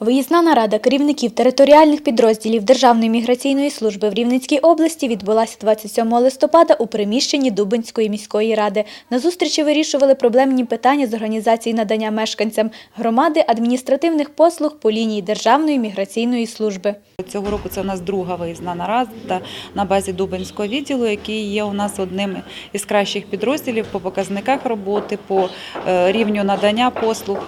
Виїзна нарада керівників територіальних підрозділів Державної міграційної служби в Рівненській області відбулася 27 листопада у приміщенні Дубинської міської ради. На зустрічі вирішували проблемні питання з організації надання мешканцям громади адміністративних послуг по лінії Державної міграційної служби. Цього року це у нас друга виїзна нарада на базі Дубинського відділу, який є у нас одним із кращих підрозділів по показниках роботи, по е, рівню надання послуг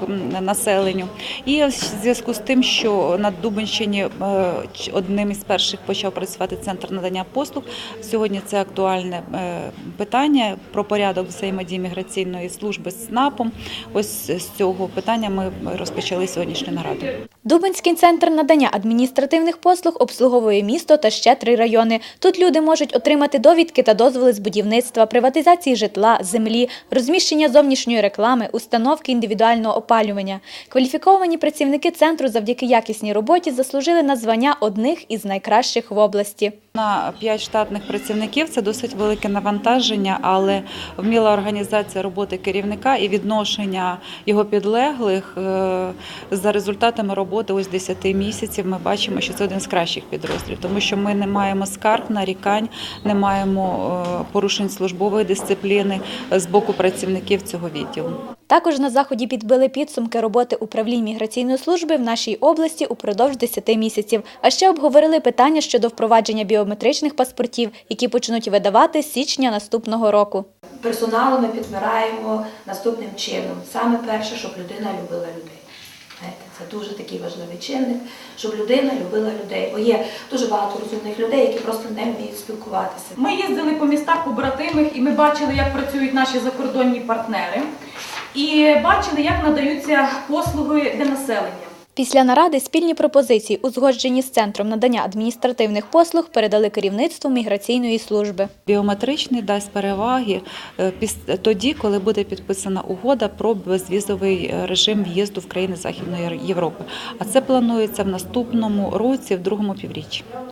населенню. І в зв'язку з тим, що на Дубинщині е, одним із перших почав працювати центр надання послуг. Сьогодні це актуальне е, питання про порядок взаємодії міграційної служби з СНАПом. Ось з цього питання ми розпочали сьогоднішню нараду. Дубинський центр надання адміністративних послуг обслуговує місто та ще три райони. Тут люди можуть отримати довідки та дозволи з будівництва, приватизації житла, землі, розміщення зовнішньої реклами, установки індивідуального опалювання. Кваліфіковані працівники центру завдяки якісній роботі заслужили на звання одних із найкращих в області. На 5 штатних працівників це досить велике навантаження, але вміла організація роботи керівника і відношення його підлеглих е, за результатами роботи ось 10 місяців. Ми бачимо, що це один з кращих підрозділів, тому що ми не маємо скарг, нарікань, не маємо е, порушень службової дисципліни з боку працівників цього відділу. Також на заході підбили підсумки роботи управлінь міграційної служби в нашій області упродовж 10 місяців. А ще обговорили питання щодо впровадження біометричних паспортів, які почнуть видавати з січня наступного року. персоналу ми підбираємо наступним чином. Саме перше, щоб людина любила людей. Це дуже такий важливий чинник, щоб людина любила людей. Бо є дуже багато розумних людей, які просто не вміють спілкуватися. Ми їздили по містах побратимих і ми бачили, як працюють наші закордонні партнери, і бачили, як надаються послуги для населення. Після наради спільні пропозиції, узгоджені з центром надання адміністративних послуг, передали керівництву міграційної служби. Біометричний дасть переваги е, тоді, коли буде підписана угода про безвізовий е, режим в'їзду в країни Західної Європи. А це планується в наступному році, в другому півріччі.